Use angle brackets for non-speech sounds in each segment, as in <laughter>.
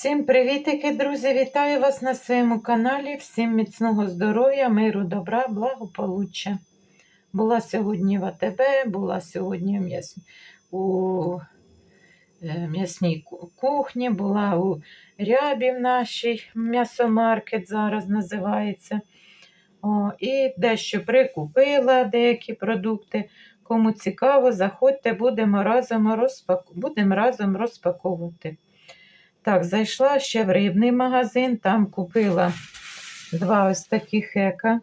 Всім привітики, друзі! Вітаю вас на своєму каналі. Всім міцного здоров'я, миру, добра, благополуччя. Була сьогодні в АТБ, була сьогодні м'яс... у е, м'ясній кухні, була у рябі в нашій м'ясомаркет зараз називається. О, і дещо прикупила деякі продукти. Кому цікаво, заходьте, будемо разом, розпак... будемо разом розпаковувати. Так, зайшла ще в рибний магазин, там купила два ось такі хека.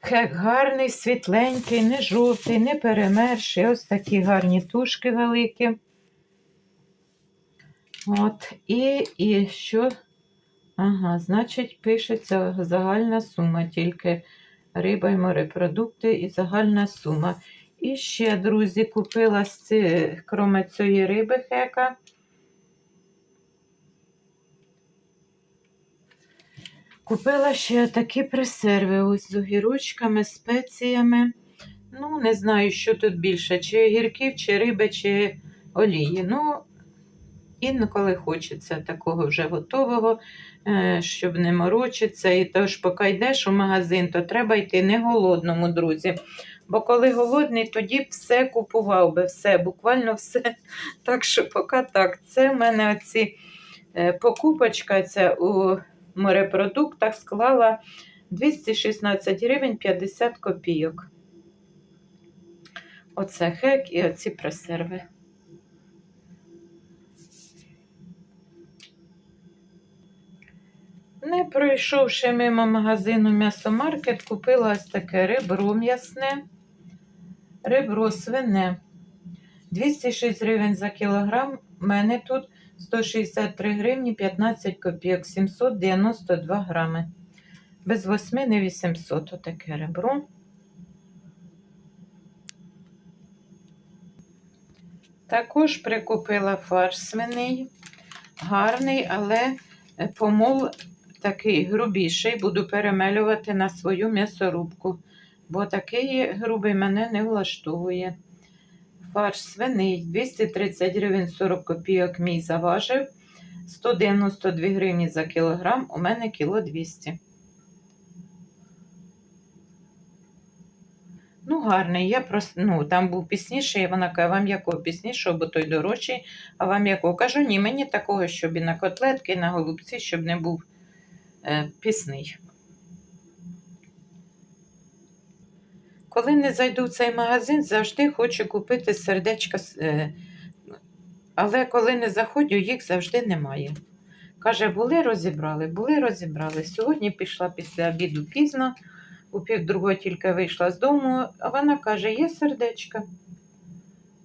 Хек гарний, світленький, не жовтий, не перемерший. Ось такі гарні тушки великі. От, і, і що? Ага, значить, пишеться загальна сума, тільки риба і морепродукти і загальна сума. І ще, друзі, купила ці, кроме цієї риби хека. Купила ще такі пресерви ось з огірочками, спеціями. Ну, не знаю, що тут більше, чи огірків, чи риби, чи олії. Ну, інколи хочеться такого вже готового, е, щоб не морочитися. І тож, поки йдеш у магазин, то треба йти не голодному, друзі. Бо коли голодний, тоді б все купував би, все, буквально все. Так що поки так. Це в мене оці е, покупочка ця у морепродуктах склала 216 гривень 50 копійок. Оце хек і оці пресерви. Не пройшовши мимо магазину м'ясомаркет, купила ось таке ребро м'ясне, ребро свине. 206 гривень за кілограм. У мене тут 163 гривні 15 копійок, 792 грами. Без 8 не 800 отаке ребро. Також прикупила фарш свиний. Гарний, але помол такий грубіший. Буду перемелювати на свою м'ясорубку, бо такий грубий мене не влаштовує. Фарш свиний 230 гривень 40 копійок мій заважив. 192 гривні за кілограм, у мене кіло 200. Ну, гарний. Я просто, ну, там був пісніший, і вона каже, вам якого піснішого, бо той дорожчий, а вам якого? Кажу, ні, мені такого, щоб і на котлетки, і на голубці, щоб не був е, пісний. Коли не зайду в цей магазин, завжди хочу купити сердечка, е, але коли не заходжу, їх завжди немає. Каже, були розібрали, були розібрали. Сьогодні пішла після обіду пізно, у півдругого тільки вийшла з дому, а вона каже, є сердечка.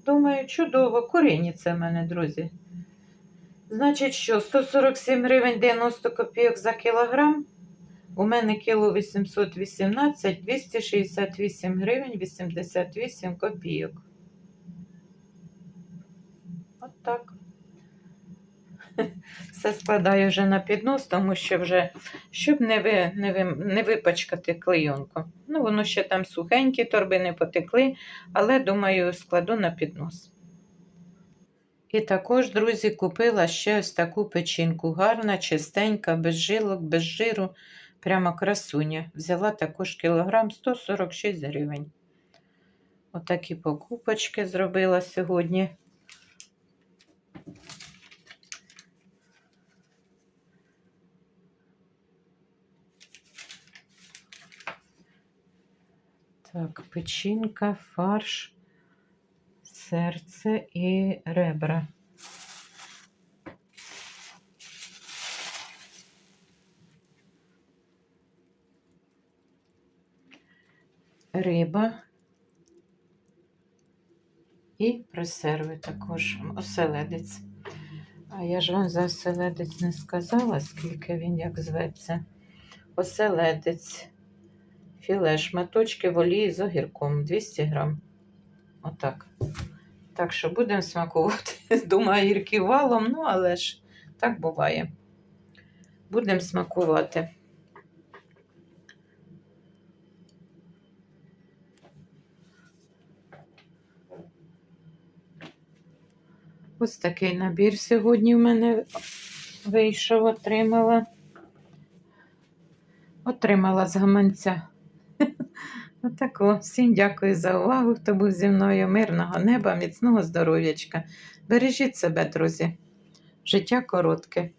Думаю, чудово, курині це в мене, друзі. Значить, що 147 гривень 90 копійок за кілограм. У мене кіло 818, 268 гривень 88 копійок. От так. <laughs> Все складаю вже на піднос, тому що вже, щоб не, ви, не, ви, не випачкати клейонку. Ну, воно ще там сухенькі, торби не потекли, але, думаю, складу на піднос. І також, друзі, купила ще ось таку печінку. Гарна, чистенька, без жилок, без жиру. Прямо красуня. Взяла також кілограм 146 гривень. Отакі покупочки зробила сьогодні. Так, печінка, фарш, серце і ребра. Риба і пресерви також, оселедець. А я ж вам за оселедець не сказала, скільки він як зветься. Оселедець, філе, шматочки в олії з огірком 200 грам. Отак. Так що будемо смакувати. <laughs> Думаю, гірки валом, ну але ж так буває. Будемо смакувати. Ось такий набір сьогодні в мене вийшов, отримала. Отримала з гаманця. <laughs> Отако. Всім дякую за увагу, хто був зі мною. Мирного неба, міцного здоров'ячка. Бережіть себе, друзі. Життя коротке.